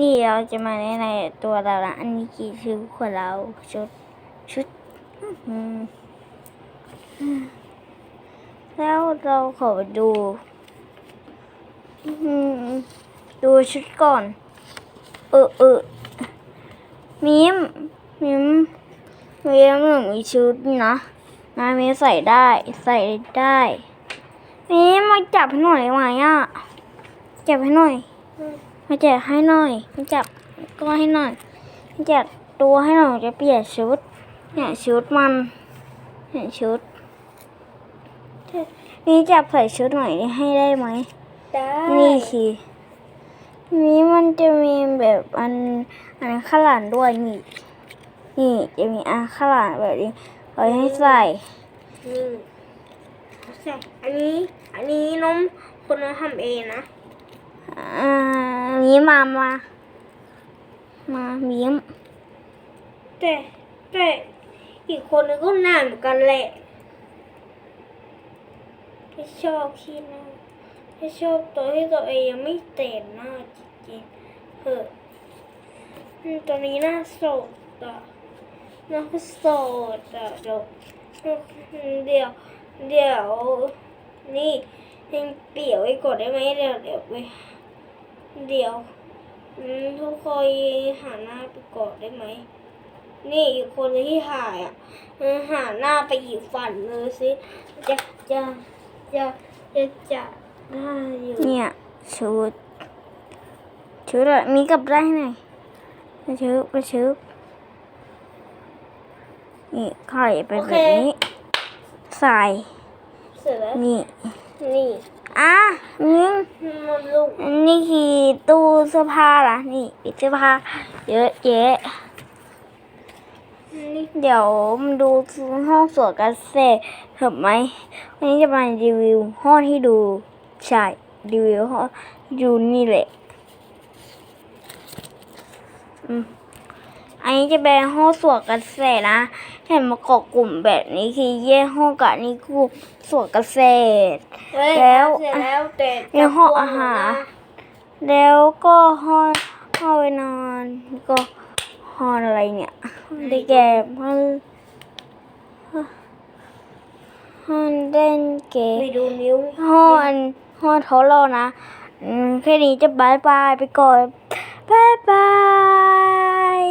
นี่เราจะมาในในตัวเราละอันนี้กี่ชื่อของเราชุดชุดแล้วเราขอดูดูชุดก่อน เออเออมิมมิมมิมหนูมีชุดนะนามิใส่ได้ใส่ได้มิมมาจับให้หน่อยไหมอะจับให้หน่อย มาจับให้หน่อยมาจับก็ให้หน่อยมาจับตัวให้หน่อยจะเปลี่ยนชุดเนี่ยชุดมันเนี่ยชุดนี่จับใส่ชุดหน่อยให้ได้ไหมได้นี่คือนี่มันจะมีแบบอันอันข้างหลังด้วยนี่นี่จะมีอันข้างหลังแบบนี้ไว้ให้ใส่นี่ใช่อันนี้อันนี้น้องคนน้องทำเองนะอ่า นี้มามามามีมแต่แต่อีกคนนึงก็หน้าเหมือนกันแหละไม่ชอบขี้หน้าไม่ชอบตัวที่ตัวเองยังไม่แต่งหน้าจริงๆเหอะอืมตัวนี้หน้าโสดอะหน้าโสดอะเดี๋ยวเดี๋ยวเดี๋ยวนี่ยังเปี่ยวไว้ก่อนได้ไหมเดี๋ยวเดี๋ยวไป เดี๋ยวอืมทุกคนหาหน้าไปก่อนได้ไหม นี่อีกคนที่ถ่ายอะเออหาหน้าไปอีกฝั่งเลยสิจะจะจะจะจะได้อยู่เนี่ยชุดชุดอะมีกับได้ไหนไปชุดไปชุดนี่ไข่ไปแบบนี้ใส่เสร็จแล้วนี่นี่ อะมิงมันลูกอันนี้คือตู้เสื้อผ้าล่ะ นี่ปิดเสื้อผ้าเยอะแยะเดี๋ยวมาดูห้องสวนเกษตรเห็นไหมวันนี้จะมารีวิวห้องที่ดูใช่รีวิวห้องที่ดูนี่แหละอืม นนี้จะเป็นห้องสวนเกษตรนะเห็นมาเกาะกลุ่มแบบนี้คือแยกห้องกับนี่คือสวนเกษตรเฮ้ยแล้วเสร็จแล้วแต่ในห้องอาหาร แล้วก็ห้องห้องไปนอนแล้วก็ห้องอะไรเนี่ยได้แก่ห้องห้องเล่นเกมไปดูนิ้วห้องห้องทอเรานะอืมแค่นี้จะบายบายไปก่อนบายบาย